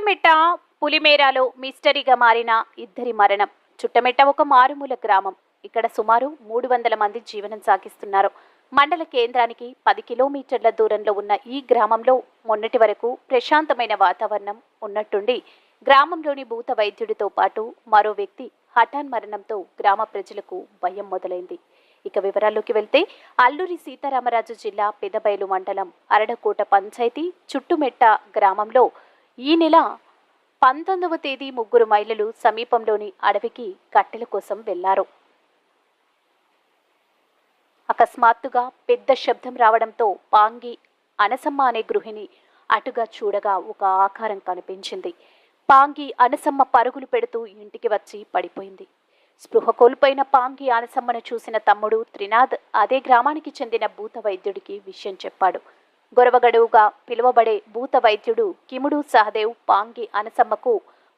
చుట్టమిట్ట పులిమేరాలో మిస్టరీగా మారిన ఇద్దరి మరణం. చుట్టమిట్ట ఒక మారుమూల గ్రామం. ఇక్కడ సుమారు మూడు వందల మంది జీవనం సాగిస్తున్నారు. మండల కేంద్రానికి పది కిలోమీటర్ల దూరంలో ఉన్న ఈ గ్రామంలో మొన్నటి వరకు ప్రశాంతమైన వాతావరణం ఉన్నట్టుండి గ్రామంలోని భూత వైద్యుడితో పాటు మరో వ్యక్తి హఠాన్ మరణంతో గ్రామ ప్రజలకు భయం మొదలైంది. ఇక వివరాల్లోకి వెళ్తే అల్లూరి సీతారామరాజు జిల్లా పెదబయలు మండలం అరడకోట పంచాయతీ చుట్టుమెట్ట గ్రామంలో ఈ నెల పంతొమ్మిదవ తేదీ ముగ్గురు మహిళలు సమీపంలోని అడవికి కట్టెల కోసం వెళ్ళారు. అకస్మాత్తుగా పెద్ద శబ్దం రావడంతో పాంగి అనసమ్మ అనే గృహిణి అటుగా చూడగా ఒక ఆకారం కనిపించింది. పాంగి అనసమ్మ పరుగులు పెడుతూ ఇంటికి వచ్చి పడిపోయింది. స్పృహ కోల్పోయిన పాంగి అనసమ్మను చూసిన తమ్ముడు త్రినాథ్ అదే గ్రామానికి చెందిన భూత వైద్యుడికి విషయం చెప్పాడు. గొరవగడువుగా పిలువబడే భూత వైద్యుడు కిముడు సహదేవ్ పాంగి అనసమ్మకు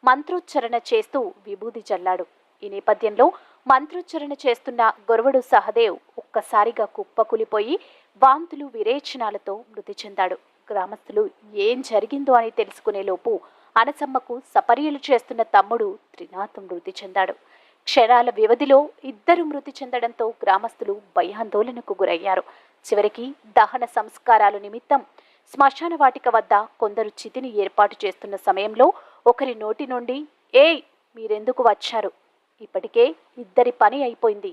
మంత్రోచ్చరణ చేస్తూ విభూది జల్లాడు. ఈ నేపథ్యంలో మంత్రోచ్చరణ చేస్తున్న గొరవడు సహదేవ్ ఒక్కసారిగా కుప్పకూలిపోయి వాంతులు విరేచనాలతో మృతి చెందాడు. గ్రామస్తులు ఏం జరిగిందో అని తెలుసుకునేలోపు అనసమ్మకు సపర్యలు చేస్తున్న తమ్ముడు త్రినాథ్ మృతి చెందాడు. క్షణాల వ్యవధిలో ఇద్దరు మృతి చెందడంతో గ్రామస్తులు భయాందోళనకు గురయ్యారు. చివరికి దహన సంస్కారాలు నిమిత్తం శ్మశాన వాటిక వద్ద కొందరు చితిని ఏర్పాటు చేస్తున్న సమయంలో ఒకరి నోటి నుండి ఏయ్ మీరెందుకు వచ్చారు? ఇప్పటికే ఇద్దరి పని అయిపోయింది.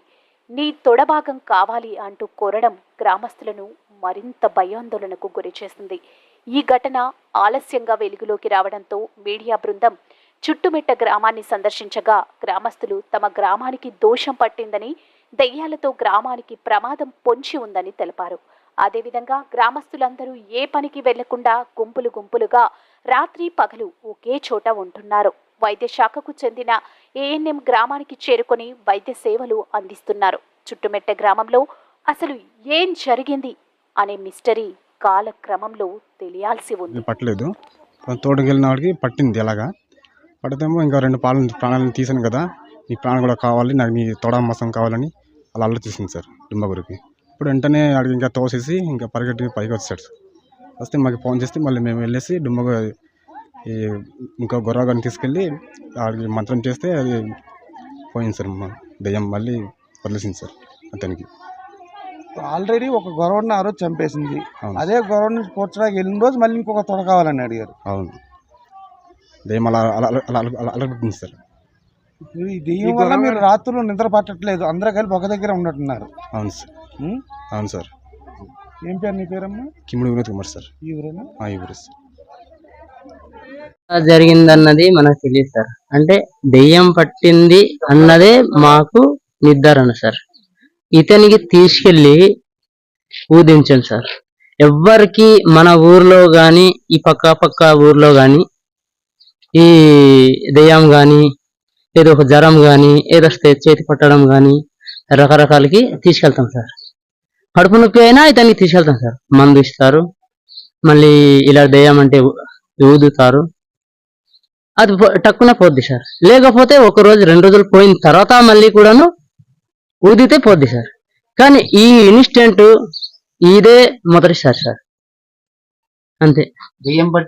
నీ తొడభాగం కావాలి అంటూ కోరడం గ్రామస్తులను మరింత భయాందోళనకు గురిచేసింది ఈ ఘటన ఆలస్యంగా వెలుగులోకి రావడంతో మీడియా బృందం చుట్టుమిట్ట గ్రామాన్ని సందర్శించగా గ్రామస్తులు తమ గ్రామానికి దోషం పట్టిందని దెయ్యాలతో గ్రామానికి ప్రమాదం పొంచి ఉందని తెలిపారు. అదేవిధంగా గ్రామస్తులందరూ ఏ పనికి వెళ్ళకుండా గుంపులు గుంపులుగా రాత్రి పగలు ఒకే చోట ఉంటున్నారు. వైద్య శాఖకు చెందిన ఏఎన్ఎం గ్రామానికి చేరుకొని వైద్య సేవలు అందిస్తున్నారు. చుట్టుమెట్ట గ్రామంలో అసలు ఏం జరిగింది అనే మిస్టరీ కాలక్రమంలో తెలియాల్సి ఉంది. పట్టలేదు. తోటకి వాడికి పట్టింది ఎలాగా? పడితేమో ఇంకా రెండు పాలను ప్రాణాలను తీసాను కదా. నీ ప్రాణం కూడా కావాలి నాకు నీ తొడ మసం కావాలని అలా అల్లరి తీసింది సార్ డుంబగురికి ఇప్పుడు వెంటనే అడిగి ఇంకా తోసేసి ఇంకా పరిగెట్టి పైకి వచ్చాడు సార్ వస్తే మాకు ఫోన్ చేస్తే మళ్ళీ మేము వెళ్ళేసి డుమ్మగు ఈ ఇంకో గొర్రెగాని తీసుకెళ్ళి ఆడికి మంత్రం చేస్తే అది పోయింది సార్ మా దెయ్యం మళ్ళీ వదిలేసింది సార్ అతనికి ఆల్రెడీ ఒక గొరవడిని ఆ రోజు చంపేసింది అవును అదే గొరవని పోర్చడానికి వెళ్ళిన రోజు మళ్ళీ ఇంకొక తొడ కావాలని అడిగారు అవును దెయ్యం అలా అలా అలా అలా అలా సార్ దెయ్యం వల్ల మీరు రాత్రులు నిద్ర పట్టట్లేదు. అందరూ కలిపి ఒక దగ్గర ఉన్నట్టున్నారు. అవును సార్? అవును సార్. ఏం పేరు నీ పేరమ్మా? కిమ్ముడు వినోద్ కుమార్ సార్. ఈ ఊరేనా? ఆ ఊరు సార్. జరిగిందన్నది మనకు తెలియదు సార్. అంటే దెయ్యం పట్టింది అన్నదే మాకు నిర్ధారణ సార్. ఇతనికి తీసుకెళ్ళి ఊదించండి సార్. ఎవ్వరికి మన ఊర్లో గాని ఈ పక్క పక్క ఊర్లో గాని ఈ దెయ్యం గాని ఏదో ఒక జ్వరం కానీ ఏదొస్తే చేతి పట్టడం కానీ రకరకాలకి తీసుకెళ్తాం సార్. కడుపు నొప్పి అయినా ఇతనికి తీసుకెళ్తాం సార్. మందు ఇస్తారు మళ్ళీ ఇలా దెయ్యం ఊదుతారు. అది టక్కున పోద్ది సార్. లేకపోతే ఒక రోజు రెండు రోజులు పోయిన తర్వాత మళ్ళీ కూడాను ఊదితే పోద్ది సార్. కానీ ఈ ఇన్స్టెంట్ ఇదే మొదటిసారి సార్. అంతే. బియ్యం పట్టి